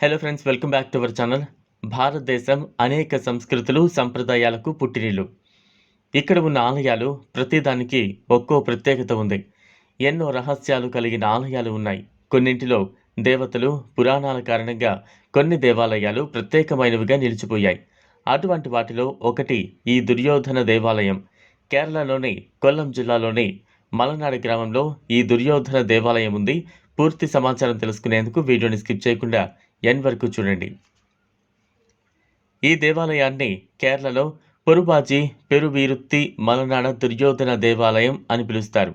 Hello friends welcome back to our channel Bharatadesam అనేక సంస్కృతులు సంప్రదాయాలకు పుట్టినీళ్ళు ఇక్కడ ఉన్న ఆలయాలు ప్రతిదానికి ఒక్కో ప్రత్యేకత ఉంది. ఎన్నో రహస్యాలు కలిగిన ఆలయాలు ఉన్నాయి. కొన్నింటిలో దేవతలు పురాణాల కారణంగా కొన్ని దేవాలయాలు ప్రత్యేకమైనవిగా నిలిచిపోయాయి. అటువంటి వాటిలో ఒకటి ఈ దుర్యోధన దేవాలయం. కేరళలోని కొల్లం జిల్లాలోని మలనాడు గ్రామంలో ఈ దుర్యోధన దేవాలయం ఉంది. పూర్తి సమాచారం తెలుసుకునేందుకు వీడియోని స్కిప్ చేయకుండా ఎన్ వరకు చూడండి. ఈ దేవాలయాన్ని కేరళలో పొరుబాజీ పెరువీరుత్తి మలనాడ దుర్యోధన దేవాలయం అని పిలుస్తారు.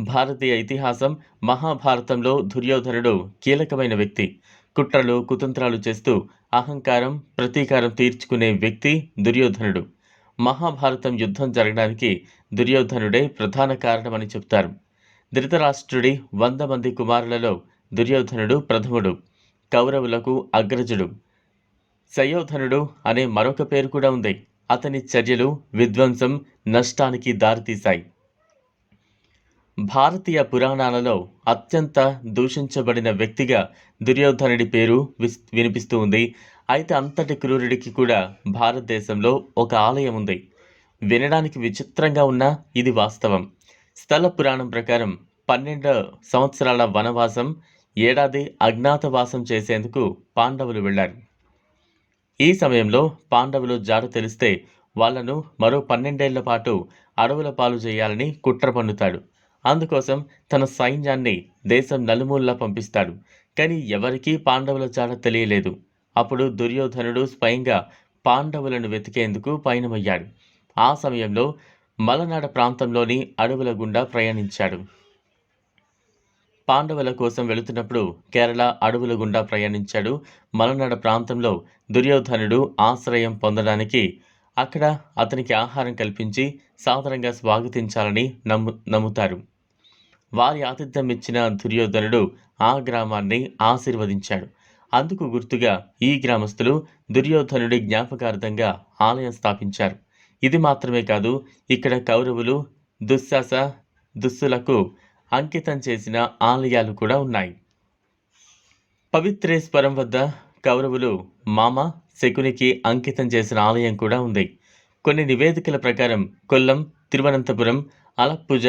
భారతీయ ఇతిహాసం మహాభారతంలో దుర్యోధనుడు కీలకమైన వ్యక్తి. కుట్రలు కుతంత్రాలు చేస్తూ అహంకారం ప్రతీకారం తీర్చుకునే వ్యక్తి దుర్యోధనుడు. మహాభారతం యుద్ధం జరగడానికి దుర్యోధనుడే ప్రధాన కారణమని చెప్తారు. ధృతరాష్ట్రుడి వంద మంది కుమారులలో దుర్యోధనుడు ప్రథముడు. కౌరవులకు అగ్రజుడు. సయోధనుడు అనే మరొక పేరు కూడా ఉంది. అతని చర్యలు విధ్వంసం నష్టానికి దారితీశాయి. భారతీయ పురాణాలలో అత్యంత దూషించబడిన వ్యక్తిగా దుర్యోధనుడి పేరు విస్- వినిపిస్తూ ఉంది. అయితే అంతటి క్రూరుడికి కూడా భారతదేశంలో ఒక ఆలయం ఉంది. వినడానికి విచిత్రంగా ఉన్నా ఇది వాస్తవం. స్థల పురాణం ప్రకారం పన్నెండు సంవత్సరాల వనవాసం ఏడాది అజ్ఞాతవాసం చేసేందుకు పాండవులు వెళ్ళారు. ఈ సమయంలో పాండవులు జాడ తెలిస్తే వాళ్ళను మరో పన్నెండేళ్ళ పాటు అడవుల పాలు చేయాలని కుట్ర పన్నుతాడు. అందుకోసం తన సైన్యాన్ని దేశం నలుమూలలా పంపిస్తాడు. కానీ ఎవరికీ పాండవుల జాడ తెలియలేదు. అప్పుడు దుర్యోధనుడు స్వయంగా పాండవులను వెతికేందుకు పయనమయ్యాడు. ఆ సమయంలో మలనాడ ప్రాంతంలోని అడవుల గుండా ప్రయాణించాడు. పాండవుల కోసం వెళుతున్నప్పుడు కేరళ అడవుల గుండా ప్రయాణించాడు. మలనాడ ప్రాంతంలో దుర్యోధనుడు ఆశ్రయం పొందడానికి అక్కడ అతనికి ఆహారం కల్పించి సాదరంగా స్వాగతించాలని నమ్ము నమ్ముతారు. వారి ఆతిథ్యం ఇచ్చిన దుర్యోధనుడు ఆ గ్రామాన్ని ఆశీర్వదించాడు. అందుకు గుర్తుగా ఈ గ్రామస్తులు దుర్యోధనుడి జ్ఞాపకార్థంగా ఆలయం స్థాపించారు. ఇది మాత్రమే కాదు ఇక్కడ కౌరవులు దుశ్శాస దుస్సులకు అంకితం చేసిన ఆలయాలు కూడా ఉన్నాయి. పవిత్రేశ్వరం వద్ద కౌరవులు మామ శకునికి అంకితం చేసిన ఆలయం కూడా ఉంది. కొన్ని నివేదికల ప్రకారం కొల్లం తిరువనంతపురం అలప్పుజ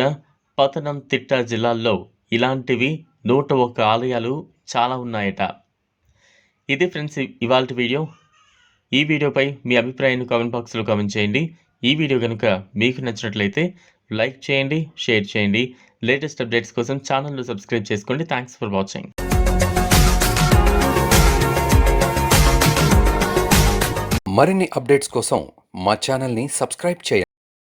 పతనం తిట్ట జిల్లాల్లో ఇలాంటివి నూట ఒక్క ఆలయాలు చాలా ఉన్నాయట. ఇది ఫ్రెండ్స్ ఇవాళ వీడియో. ఈ వీడియోపై మీ అభిప్రాయాన్ని కామెంట్ బాక్స్లో కామెంట్ చేయండి. ఈ వీడియో కనుక మీకు నచ్చినట్లయితే లైక్ చేయండి షేర్ చేయండి. లేటెస్ట్ అప్డేట్స్ కోసం ఛానల్ను సబ్స్క్రైబ్ చేసుకోండి. Thanks for watching. మరిన్ని అప్డేట్స్ కోసం మా ఛానల్ని సబ్స్క్రైబ్ చేయండి.